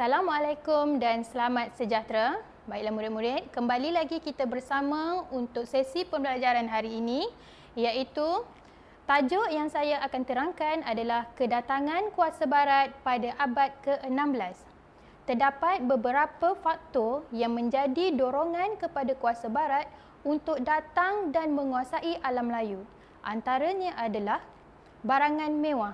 Assalamualaikum dan selamat sejahtera. Baiklah murid-murid, kembali lagi kita bersama untuk sesi pembelajaran hari ini iaitu tajuk yang saya akan terangkan adalah kedatangan kuasa barat pada abad ke-16. Terdapat beberapa faktor yang menjadi dorongan kepada kuasa barat untuk datang dan menguasai alam Melayu. Antaranya adalah barangan mewah.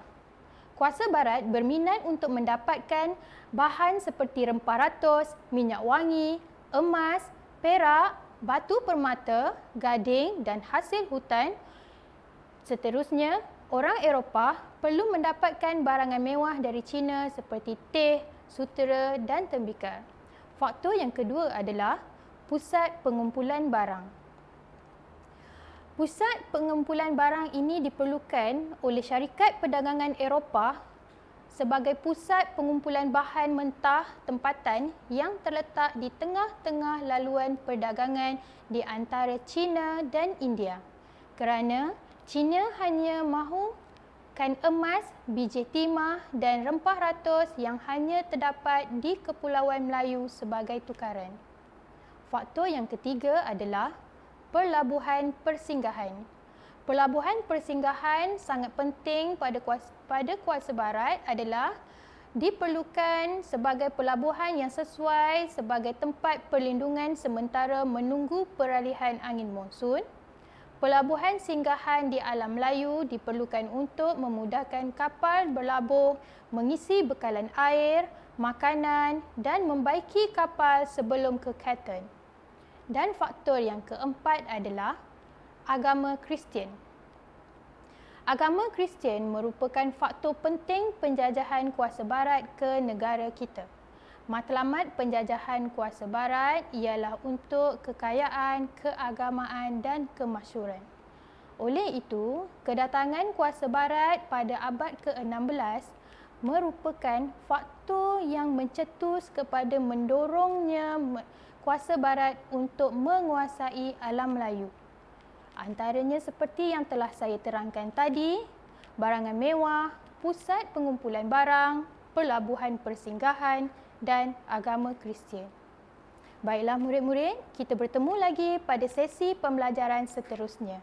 Kuasa barat berminat untuk mendapatkan bahan seperti rempah ratus, minyak wangi, emas, perak, batu permata, gading dan hasil hutan. Seterusnya, orang Eropah perlu mendapatkan barangan mewah dari China seperti teh, sutera dan tembikar. Faktor yang kedua adalah pusat pengumpulan barang. Pusat pengumpulan barang ini diperlukan oleh syarikat perdagangan Eropah sebagai pusat pengumpulan bahan mentah tempatan yang terletak di tengah-tengah laluan perdagangan di antara China dan India. Kerana China hanya mahukan emas, biji timah dan rempah ratus yang hanya terdapat di Kepulauan Melayu sebagai tukaran. Faktor yang ketiga adalah pelabuhan persinggahan. Pelabuhan persinggahan sangat penting pada kuasa, pada kuasa barat adalah diperlukan sebagai pelabuhan yang sesuai sebagai tempat perlindungan sementara menunggu peralihan angin monsun. Pelabuhan singgahan di alam Melayu diperlukan untuk memudahkan kapal berlabuh mengisi bekalan air, makanan dan membaiki kapal sebelum ke Canton. Dan faktor yang keempat adalah agama Kristian. Agama Kristian merupakan faktor penting penjajahan kuasa barat ke negara kita. Matlamat penjajahan kuasa barat ialah untuk kekayaan, keagamaan dan kemasyuran. Oleh itu, kedatangan kuasa barat pada abad ke-16 merupakan faktor yang mencetus kepada mendorongnya kuasa barat untuk menguasai alam Melayu. Antaranya seperti yang telah saya terangkan tadi, barangan mewah, pusat pengumpulan barang, pelabuhan persinggahan dan agama Kristian. Baiklah murid-murid, kita bertemu lagi pada sesi pembelajaran seterusnya.